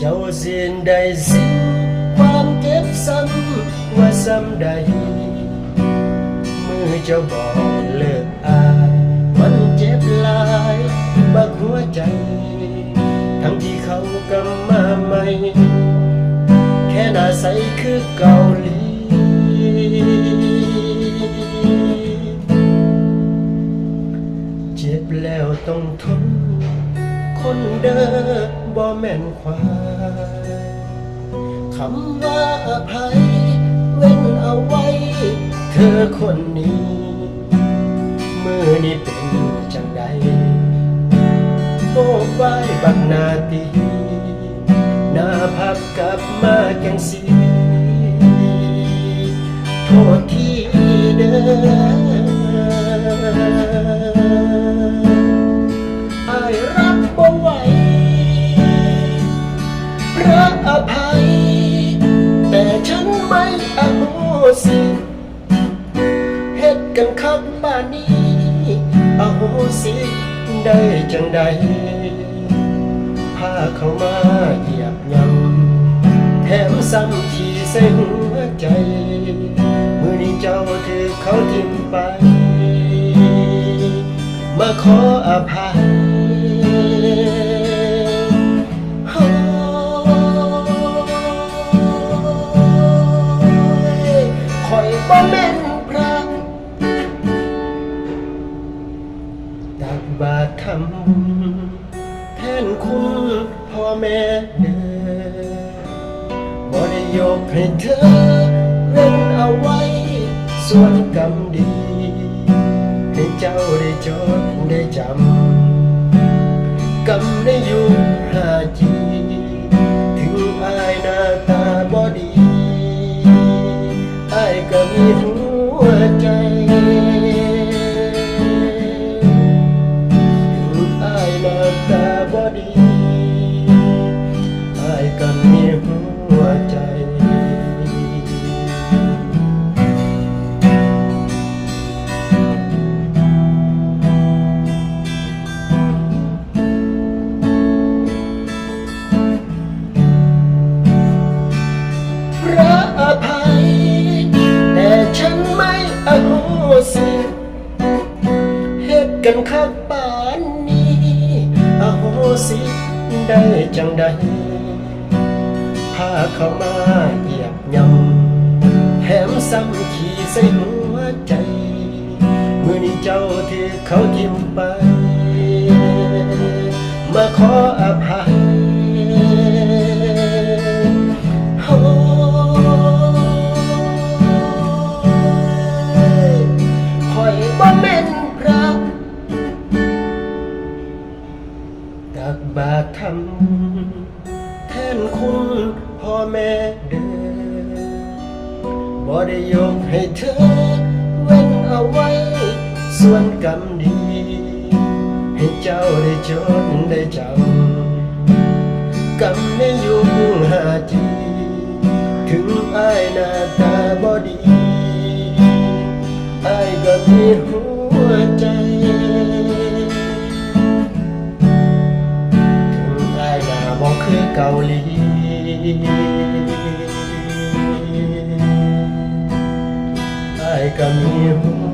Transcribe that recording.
เจ้าสิ้นได้สิ้นความเจ็บซ้ำว่าซ้ำใดเมื่อเจ้าบอกเลิกอายมันเจ็บลายบักหัวใจ ทั้งที่เขากำมาใหม่แค่หน้าใสคือเกาหลีเจ็บแล้วต้องทนคนเด้อบ่แม่นควาย คำว่าอภัย เว้นเอาไว้ เธอคนนี้ มือนี้เป็นจังใดโอ้ไว้บักนาตีหน้าพับกลับมาจังสี โทษที่เด้ออ เฮ็ดกันคักป่านนี้อโหสิได้จังใดพาเข้ามาเหยียบย่ำแถมซ้ำที่ใส่หัวใจ มือนี้เจ้าถือเขาทิ้งไป มาขออภัยโอ้ยคอยบ่แม่น แทนคุณพ่อแม่เด้อบ่ได้ยกให้เธอเล่นเอาไว้ ส่วนกรรมดี ให้เจ้าได้จดได้จำกำได้อยู่ กันคักปานนี้อโหสิได้จังใดพาเข้ามาเหยียบย่ำแถมซ้ำขี่ใส่หัวใจ มือนี้เจ้าที่เขาทิมไป มาขออภัย แม่เดบ่ได้ยกให้เธอ เว้นเอาไว้ ส่วนกรรมดี ให้เจ้าได้จดได้จำกำไม่ยุ่งหาจี ถึงอายหน้าตาบ่ดีอายก็มีหัวใจถึงอายหน้าบ่คือเกาหลี Ai, caminho é